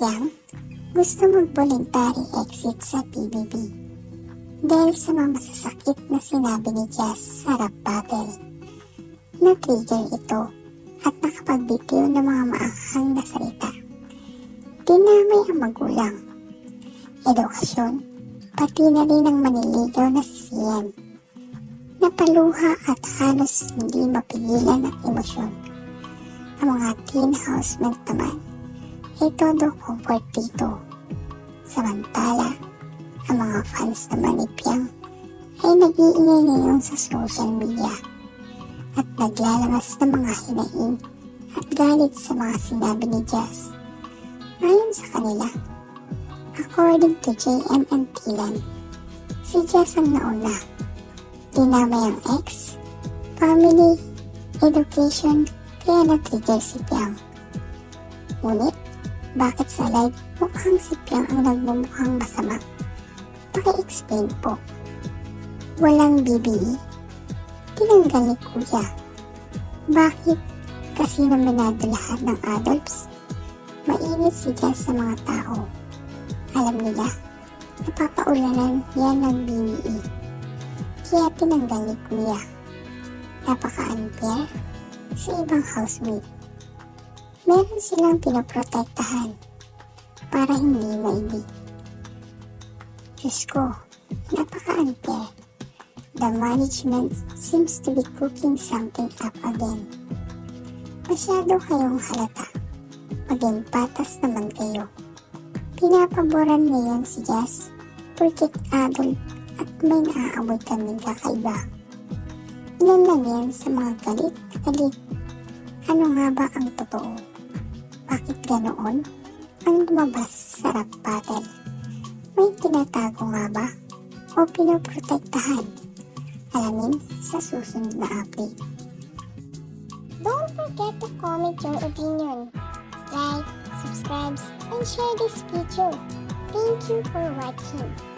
Yang gusto mag-voluntary exit sa PBB dahil sa mga masasakit na sinabi ni Jazz sa rap battle. Na-trigger ito at nakapagbitiw ng mga maanghang na salita. Dinamay ang magulang, edukasyon, pati na rin ang maniligaw na si Sian. Napaluha at halos hindi mapigilan ang emosyon. Ang mga teen housemate naman ay todo comfort dito. Samantala, ang mga fans naman ni Piang ay nag-iingay ngayon sa social media at naglalabas ng mga hinaing at galit sa mga sinabi ni Jazz. Ayon sa kanila, according to JM and Tilan, si Jazz ang nauna. Dinamay ang ex, family, education, kaya na-trigger si Piang. Ngunit, bakit sa live mukhang si Piang ang nagmumukhang masama? Paki-explain po. Walang BBE? Tinanggal ni Kuya. Bakit? Kasi nominado lahat ng adults. Mainit si Jess sa mga tao. Alam nila, napapaulanan yan ng BBE. Kaya tinanggal ni Kuya. Napaka-unfair sa ibang housemate. Meron silang pinoprotektahan para hindi maibig. Diyos ko, napaka-unfair. The management seems to be cooking something up again. Masyado kayong halata. Maging patas naman kayo. Pinapaboran ngayon si Jazz porkit adult at may naaamoy kaming kakaiba. Ilan lang yan sa mga galit na galit. Ano nga ba ang totoo? Ganoon ang lumabas sa rap battle? May tinatago nga ba? O pinoprotektahan? Alamin sa susunod na update. Don't forget to comment your opinion. Like, subscribe, and share this video. Thank you for watching.